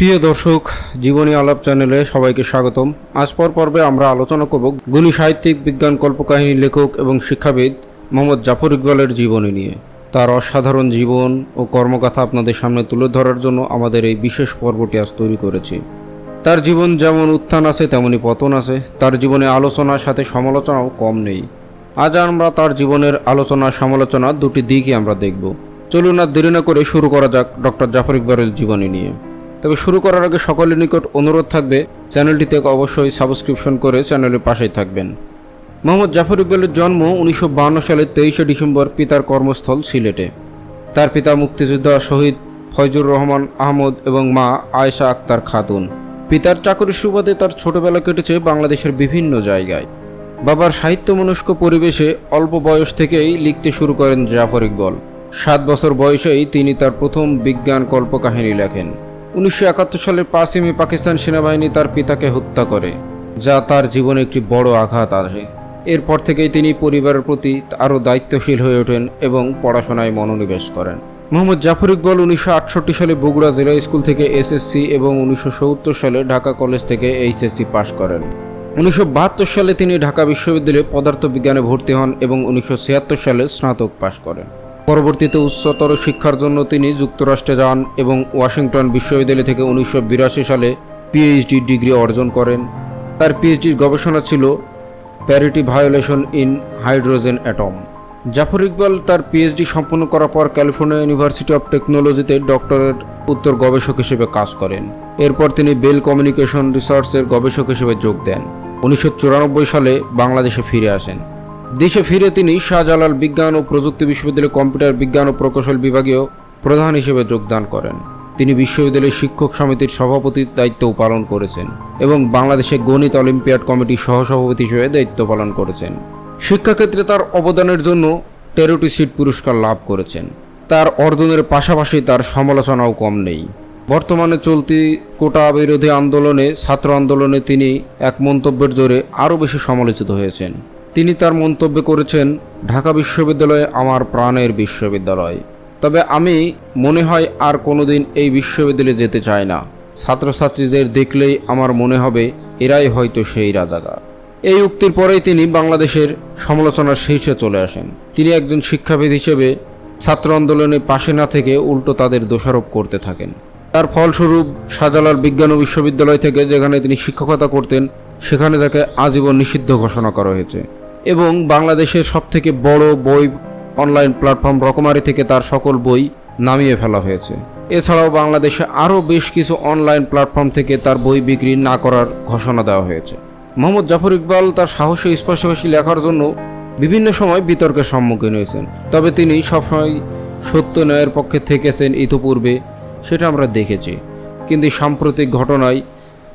প্রিয় দর্শক, জীবনী আলাপ চ্যানেলে সবাইকে স্বাগতম। আজ পর পর্বে আমরা আলোচনা করব গুণী সাহিত্যিক, বিজ্ঞান কল্পকাহিনী, লেখক এবং শিক্ষাবিদ মোহাম্মদ জাফর ইকবালের জীবনী নিয়ে। তার অসাধারণ জীবন ও কর্মকথা আপনাদের সামনে তুলে ধরার জন্য আমাদের এই বিশেষ পর্বটি আজ তৈরি করেছি। তার জীবন যেমন উত্থান আছে তেমনি পতন আছে। তার জীবনে আলোচনার সাথে সমালোচনাও কম নেই। আজ আমরা তার জীবনের আলোচনা, সমালোচনা দুটি দিকই আমরা দেখব। চলুন আর দেরি না করে শুরু করা যাক ডক্টর জাফর ইকবালের জীবনী নিয়ে। তবে শুরু করার আগে সকলের নিকট অনুরোধ থাকবে, চ্যানেলটিতে অবশ্যই সাবস্ক্রিপশন করে চ্যানেলের পাশেই থাকবেন। মোহাম্মদ জাফর ইকবালের জন্ম উনিশশো সালের তেইশে ডিসেম্বর পিতার কর্মস্থল সিলেটে। তার পিতা মুক্তিযোদ্ধা শহীদ ফয়জুর রহমান আহমদ এবং মা আয়েশা আক্তার খাতুন। পিতার চাকরির সুবাদে তার ছোটবেলা কেটেছে বাংলাদেশের বিভিন্ন জায়গায়। বাবার সাহিত্যমনস্ক পরিবেশে অল্প বয়স থেকেই লিখতে শুরু করেন জাফর ইকবল। সাত বছর বয়সেই তিনি তার প্রথম বিজ্ঞান কল্পকাহিনী লেখেন। উনিশশো একাত্তর সালের পাঁচই মে পাকিস্তান সেনাবাহিনী তার পিতাকে হত্যা করে, যা তার জীবনে একটি বড় আঘাত আসে এরপর থেকেই তিনি পরিবারের প্রতি আরও দায়িত্বশীল হয়ে ওঠেন এবং পড়াশোনায় মনোনিবেশ করেন। মোহাম্মদ জাফর ইকবল উনিশশো আটষট্টি সালে বগুড়া জেলা স্কুল থেকে এসএসসি এবং উনিশশো সত্তর সালে ঢাকা কলেজ থেকে এইচএসসি পাশ করেন। উনিশশো বাহাত্তর সালে তিনি ঢাকা বিশ্ববিদ্যালয়ে পদার্থবিজ্ঞানে ভর্তি হন এবং উনিশশো ছিয়াত্তর সালে স্নাতক পাশ করেন। পরবর্তীতে উচ্চতর শিক্ষার জন্য তিনি যুক্তরাষ্ট্রে যান এবং ওয়াশিংটন বিশ্ববিদ্যালয় থেকে উনিশশো বিরাশি সালে পিএইচডি ডিগ্রি অর্জন করেন। তার পিএইচডির গবেষণা ছিল parity violation in hydrogen atom. Zafar Iqbal তার পিএইচডি সম্পন্ন করার পর ক্যালিফোর্নিয়া ইউনিভার্সিটি অফ টেকনোলজিতে ডক্টরেট উত্তর গবেষক হিসেবে কাজ করেন। এরপর তিনি বেল কমিউনিকেশন রিসার্চের গবেষক হিসেবে যোগ দেন। উনিশশো চুরানব্বই সালে বাংলাদেশে ফিরে আসেন। দেশে ফিরে তিনি শাহজালাল বিজ্ঞান ও প্রযুক্তি বিশ্ববিদ্যালয়ে কম্পিউটার বিজ্ঞান ও প্রকৌশল বিভাগীয় প্রধান হিসেবে যোগদান করেন। তিনি বিশ্ববিদ্যালয়ের শিক্ষক সমিতির সভাপতির দায়িত্বও পালন করেছেন এবং বাংলাদেশে গণিত অলিম্পিয়াড কমিটির সহসভাপতি হিসেবে দায়িত্ব পালন করেছেন। শিক্ষাক্ষেত্রে তার অবদানের জন্য তেরোটি সিট পুরস্কার লাভ করেছেন। তার অর্জনের পাশাপাশি তার সমালোচনাও কম নেই। বর্তমানে চলতি কোটা বিরোধী আন্দোলনে, ছাত্র আন্দোলনে তিনি এক মন্তব্যের জোরে আরও বেশি সমালোচিত হয়েছেন। তিনি তার মন্তব্য করেছেন, ঢাকা বিশ্ববিদ্যালয় আমার প্রাণের বিশ্ববিদ্যালয়। তবে আমি মনে হয় আর কোনোদিন এই বিশ্ববিদ্যালয়ে যেতে চাই না। ছাত্রছাত্রীদের দেখলেই আমার মনে হবে এরাই হয়তো সেই রাজাকার এই উক্তির পরেই তিনি বাংলাদেশের সমালোচনার শীর্ষে চলে আসেন। তিনি একজন শিক্ষাবিদ হিসেবে ছাত্র আন্দোলনে পাশে না থেকে উল্টো তাদের দোষারোপ করতে থাকেন। তার ফলস্বরূপ শাহজালাল বিজ্ঞান ও বিশ্ববিদ্যালয় থেকে যেখানে তিনি শিক্ষকতা করতেন, সেখানে তাকে আজীবন নিষিদ্ধ ঘোষণা করা হয়েছে। এবং বাংলাদেশের সবথেকে বড় বই অনলাইন প্ল্যাটফর্ম রকমারি থেকে তার সকল বই নামিয়ে ফেলা হয়েছে। এছাড়াও বাংলাদেশে আরও বেশ কিছু অনলাইন প্ল্যাটফর্ম থেকে তার বই বিক্রি না করার ঘোষণা দেওয়া হয়েছে। মোহাম্মদ জাফর ইকবাল তার সাহসী স্পর্শভাষী লেখার জন্য বিভিন্ন সময় বিতর্কের সম্মুখীন হয়েছেন। তবে তিনি সবসময় সত্য ন্যায়ের পক্ষে থেকেছেন ইতোপূর্বে, সেটা আমরা দেখেছি। কিন্তু সাম্প্রতিক ঘটনায়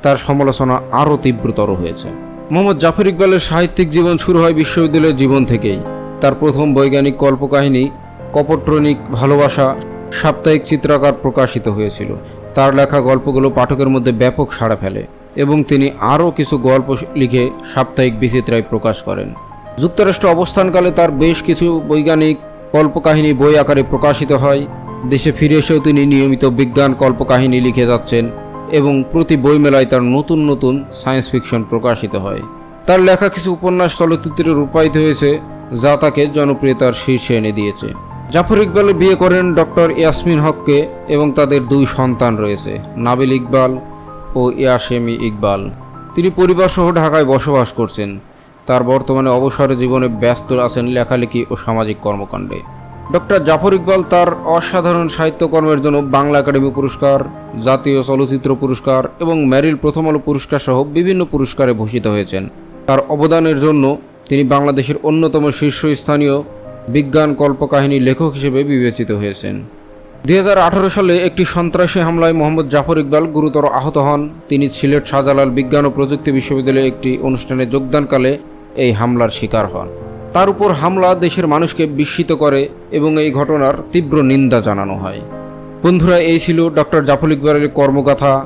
তার সমালোচনা আরও তীব্রতর হয়েছে। মোহাম্মদ জাফর ইকবালের সাহিত্যিক জীবন শুরু হয় বিশ্ববিদ্যালয়ের জীবন থেকেই। তার প্রথম বৈজ্ঞানিক কল্পকাহিনী, কপট্রনিক ভালোবাসা, সাপ্তাহিক চিত্রাকার প্রকাশিত হয়েছিল। তার লেখা গল্পগুলো পাঠকের মধ্যে ব্যাপক সাড়া ফেলে এবং তিনি আরও কিছু গল্প লিখে সাপ্তাহিক বিচিত্রায় প্রকাশ করেন। যুক্তরাষ্ট্র অবস্থানকালে তার বেশ কিছু বৈজ্ঞানিক কল্পকাহিনী বই আকারে প্রকাশিত হয়। দেশে ফিরে এসেও তিনি নিয়মিত বিজ্ঞান কল্পকাহিনী লিখে যাচ্ছেন। এবং প্রতি বইমেলায় তার নতুন নতুন সায়েন্স ফিকশন প্রকাশিত হয়। তার লেখা কিছু উপন্যাস চলচ্চিত্রে রূপায়িত হয়েছে, যা তাকে জনপ্রিয়তার শীর্ষে এনে দিয়েছে। জাফর ইকবাল বিয়ে করেন ডক্টর ইয়াসমিন হককে এবং তাদের দুই সন্তান রয়েছে, নাবিল ইকবাল ও ইয়াসেমি ইকবাল। তিনি পরিবার সহ ঢাকায় বসবাস করছেন। তার বর্তমানে অবসর জীবনে ব্যস্ত আছেন লেখালেখি ও সামাজিক কর্মকাণ্ডে। ডক্টর জাফর ইকবাল তার অসাধারণ সাহিত্যকর্মের জন্য বাংলা একাডেমি পুরস্কার, জাতীয় চলচ্চিত্র পুরস্কার এবং ম্যারিল প্রথম আলো পুরস্কার সহ বিভিন্ন পুরস্কারে ভূষিত হয়েছেন। তার অবদানের জন্য তিনি বাংলাদেশের অন্যতম শীর্ষস্থানীয় বিজ্ঞান কল্পকাহিনী লেখক হিসেবে বিবেচিত হয়েছেন। দুই হাজার আঠারো সালে একটি সন্ত্রাসী হামলায় মোহাম্মদ জাফর ইকবাল গুরুতর আহত হন। তিনি সিলেট শাহজালাল বিজ্ঞান ও প্রযুক্তি বিশ্ববিদ্যালয়ে একটি অনুষ্ঠানে যোগদানকালে এই হামলার শিকার হন। তার উপর হামলা দেশের মানুষকে বিস্মিত করে এবং এই ঘটনার তীব্র নিন্দা জানানো হয়। বন্ধুরা, এই ছিল ডক্টর জাফর ইকবালের কর্মগাথা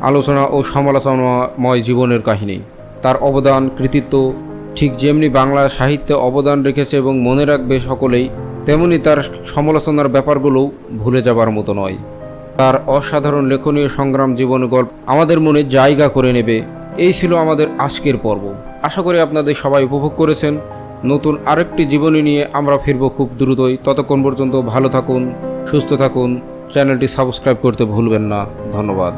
আলোচনা ও সমালোচনাময় জীবনের কাহিনী। তার অবদান, কৃতিত্ব ঠিক যেমনি বাংলা সাহিত্যে অবদান রেখেছে এবং মনে রাখবে সকলেই, তেমনি তার সমালোচনার ব্যাপারগুলোও ভুলে যাবার মতো নয়। তার অসাধারণ লেখনীয় সংগ্রাম জীবন গল্প আমাদের মনে জায়গা করে নেবে। এই ছিল আমাদের আজকের পর্ব। আশা করি আপনাদের সবাই উপভোগ করেছেন। নতুন আরেকটি জীবনী নিয়ে আমরা ফিরব খুব দ্রুতই। ততক্ষণ পর্যন্ত ভালো থাকুন, সুস্থ থাকুন। চ্যানেলটি সাবস্ক্রাইব করতে ভুলবেন না। ধন্যবাদ।